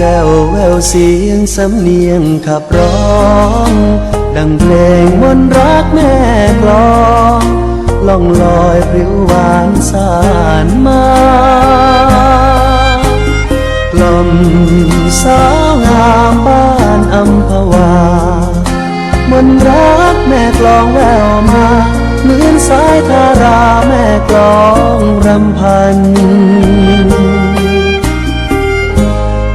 จ้าแววเสียงสำเนียงขับร้อง ดังเพลงมนรักแม่กลอง ล่องลอยวิวหวานสานมากล่อมสาวงามบ้านอัมพวามนรักแม่กลองแววมาเหมือนสายทาราแม่กลองรำพัน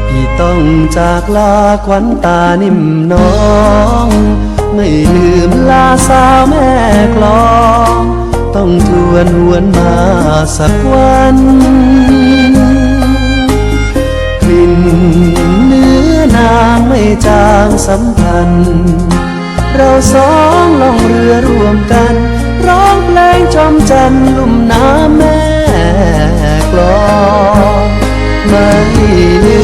พี่ต้องจากลาขวัญตานิ่มน้อง ไม่ลืมลาสาวแม่กลอง ต้องทวนหวนมาสักวัน กลิ่นเนื้อนางไม่จางสัมพันธ์ เราสองล่องเรือร่วมกัน ร้องเพลงจอมจันทร์ลุ่มน้ำแม่กลองไม่ลื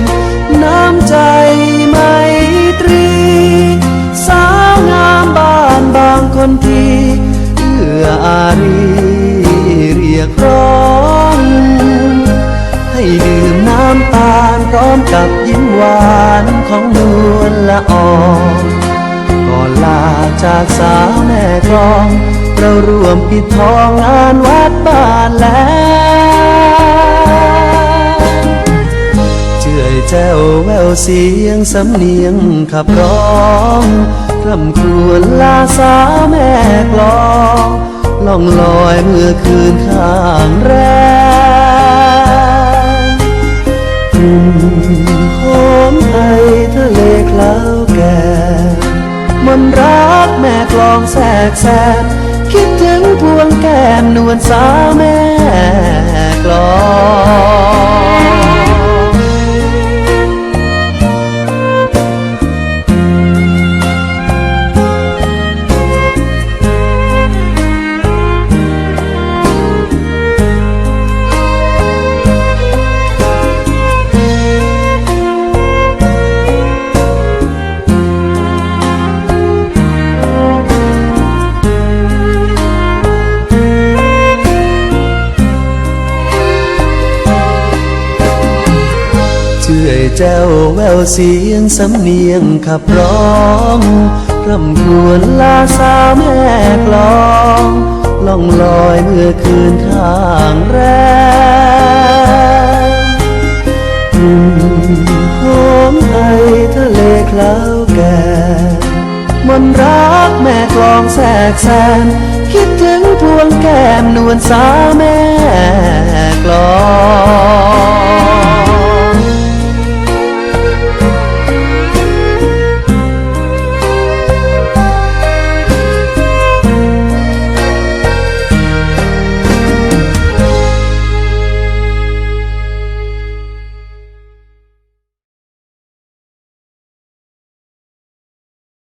มน้ำใจไม่ตรี สาวงามบ้านบางคนที อื้ออารีเรียกร้อง ให้ดื่มน้ำตาลพร้อมกับยิ้มหวานของนวลละอองก่อนลาจากสาวแม่กลอง เราร่วมปิดทองงานวัดบ้านแล้วเจื่อยแจ้วแววเสียงสำเนียงขับร้อง คร่ำครวญลาสาวแม่กลองล่องลอยเมื่อคืนข้างแรมกลิ่นหอมไอทะเลคลาวแก่มนต์รักแม่กลองแสกแสบคิดถึงพวงแก้มนวลสาวแม่กลอง ชื่อยแจ้วแววเสียงสำเนียงขับร้องร่ำครวญลาสาวแม่กลองล่องลอยเมื่อคืนข้างแรมกลิ่นหอมไอทะเลคลาวแก่มนรักแม่กลองแสกแสนคิดถึงพวงแก้มนวลสาวแม่กลอง